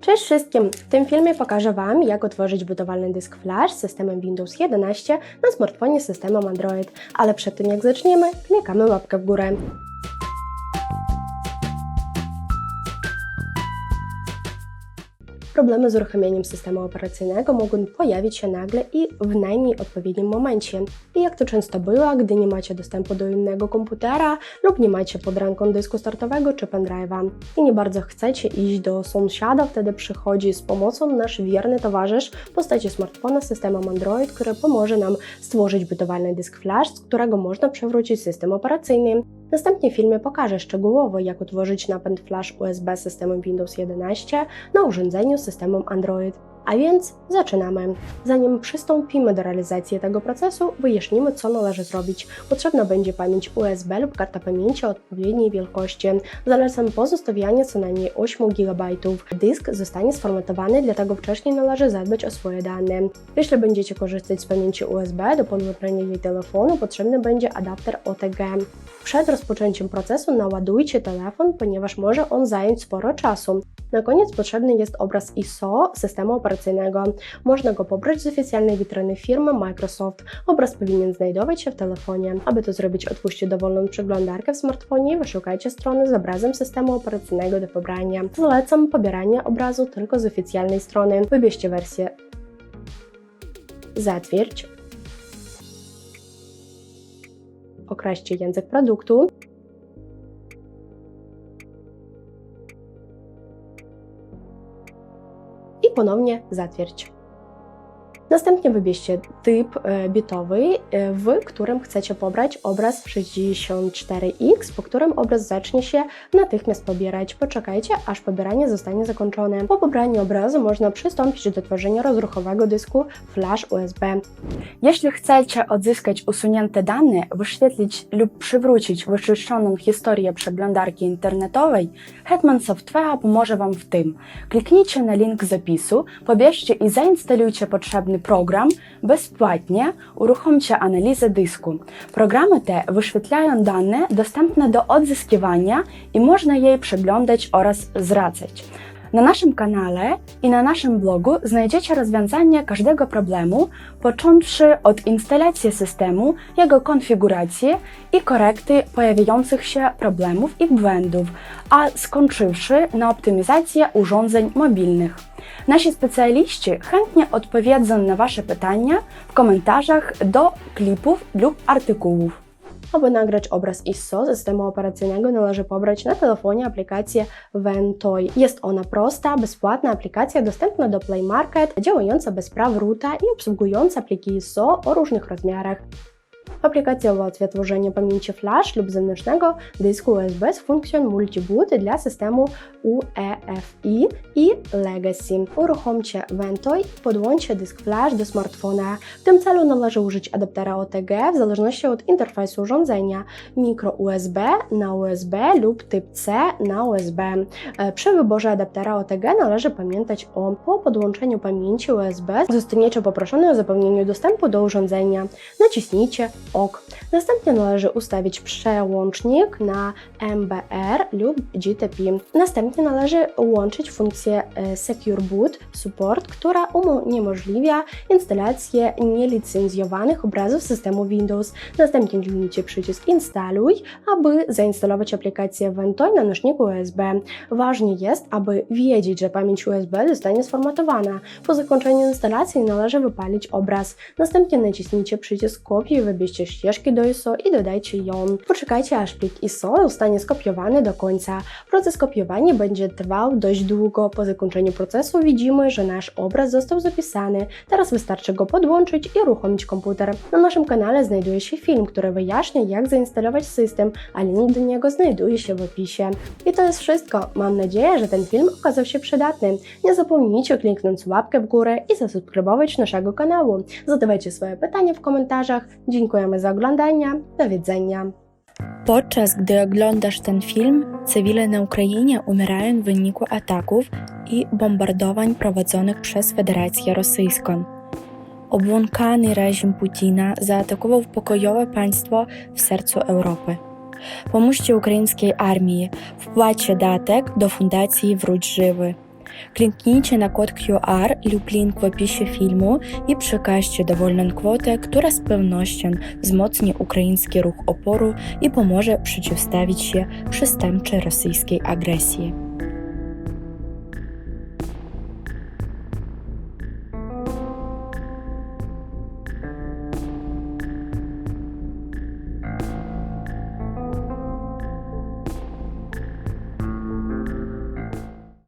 Cześć wszystkim! W tym filmie pokażę Wam, jak otworzyć budowalny dysk flash z systemem Windows 11 na smartfonie z systemem Android. Ale przed tym jak zaczniemy, klikamy łapkę w górę. Problemy z uruchomieniem systemu operacyjnego mogą pojawić się nagle i w najmniej odpowiednim momencie. I jak to często bywa, gdy nie macie dostępu do innego komputera lub nie macie pod ręką dysku startowego czy pendrive'a i nie bardzo chcecie iść do sąsiada, wtedy przychodzi z pomocą nasz wierny towarzysz w postaci smartfona z systemem Android, który pomoże nam stworzyć budowalny dysk flash, z którego można przewrócić system operacyjny. Następnie w filmie pokażę szczegółowo, jak utworzyć napęd flash USB z systemem Windows 11 na urządzeniu z systemem Android. A więc zaczynamy. Zanim przystąpimy do realizacji tego procesu, wyjaśnimy, co należy zrobić. Potrzebna będzie pamięć USB lub karta pamięci odpowiedniej wielkości. Zalecam pozostawianie co najmniej 8 GB. Dysk zostanie sformatowany, dlatego wcześniej należy zadbać o swoje dane. Jeśli będziecie korzystać z pamięci USB do podłączenia jej telefonu, potrzebny będzie adapter OTG. Przed rozpoczęciem procesu naładujcie telefon, ponieważ może on zająć sporo czasu. Na koniec potrzebny jest obraz ISO systemu operacyjnego. Można go pobrać z oficjalnej witryny firmy Microsoft. Obraz powinien znajdować się w telefonie. Aby to zrobić, otwórzcie dowolną przeglądarkę w smartfonie i wyszukajcie strony z obrazem systemu operacyjnego do pobrania. Zalecam pobieranie obrazu tylko z oficjalnej strony. Wybierzcie wersję Zatwierdź. Określcie język produktu. i ponownie zatwierdź. Następnie wybierzcie typ e, bitowy, e, w którym chcecie pobrać obraz 64X, po którym obraz zacznie się natychmiast pobierać. Poczekajcie, aż pobieranie zostanie zakończone. Po pobraniu obrazu można przystąpić do tworzenia rozruchowego dysku flash USB. Jeśli chcecie odzyskać usunięte dane, wyświetlić lub przywrócić wyczyszczoną historię przeglądarki internetowej, Hetman Software pomoże Wam w tym. Kliknijcie na link zapisu, pobierzcie i zainstalujcie potrzebny program bezpłatnie, uruchomcie analizę dysku. Programy te wyświetlają dane dostępne do odzyskiwania i można je przeglądać oraz zwracać. Na naszym kanale i na naszym blogu znajdziecie rozwiązanie każdego problemu, począwszy od instalacji systemu, jego konfiguracji i korekty pojawiających się problemów i błędów, a skończywszy na optymizację urządzeń mobilnych. Nasi specjaliści chętnie odpowiedzą na Wasze pytania w komentarzach do klipów lub artykułów. Aby nagrać obraz ISO systemu operacyjnego należy pobrać na telefonie aplikację Ventoy. Jest ona prosta, bezpłatna aplikacja dostępna do Play Market, działająca bez praw roota i obsługująca pliki ISO o różnych rozmiarach. Aplikacja ułatwia tworzenie pamięci flash lub zewnętrznego dysku USB z funkcją multiboot dla systemu UEFI i Legacy. Uruchomcie Ventoy i podłączcie dysk flash do smartfona. W tym celu należy użyć adaptera OTG w zależności od interfejsu urządzenia micro USB na USB lub typ C na USB. E, Przy wyborze adaptera OTG należy pamiętać o po podłączeniu pamięci USB zostaniecie poproszone o zapewnienie dostępu do urządzenia. Naciśnijcie OK. Następnie należy ustawić przełącznik na MBR lub GTP. Następnie należy łączyć funkcję e, Secure Boot Support, która uniemożliwia instalację nielicencjonowanych obrazów systemu Windows. Następnie kliknijcie przycisk Instaluj, aby zainstalować aplikację Ventoy na nośniku USB. Ważne jest, aby wiedzieć, że pamięć USB zostanie sformatowana. Po zakończeniu instalacji należy wypalić obraz. Następnie naciśnijcie przycisk Kopiuj i wybierzcie ścieżki do ISO i dodajcie ją. Poczekajcie, aż plik ISO zostanie skopiowany do końca. Proces kopiowania będzie trwał dość długo. Po zakończeniu procesu widzimy, że nasz obraz został zapisany. Teraz wystarczy go podłączyć i uruchomić komputer. Na naszym kanale znajduje się film, który wyjaśnia, jak zainstalować system, a link do niego znajduje się w opisie. I to jest wszystko. Mam nadzieję, że ten film okazał się przydatny. Nie zapomnijcie kliknąć łapkę w górę i zasubskrybować naszego kanału. Zadawajcie swoje pytania w komentarzach. Dziękujemy za oglądanie. Do widzenia. Podczas gdy oglądasz ten film, cywile na Ukrainie umierają w wyniku ataków i bombardowań prowadzonych przez Federację Rosyjską. Obłąkany reżim Putina zaatakował pokojowe państwo w sercu Europy. Pomóżcie ukraińskiej armii, wpłaćcie datek do Fundacji Wróć Żywy. Kliknijcie na kod QR lub link w opisie filmu i przekażcie dowolną kwotę, która z pewnością wzmocni ukraiński ruch oporu i pomoże przeciwstawić się przestępczej rosyjskiej agresji.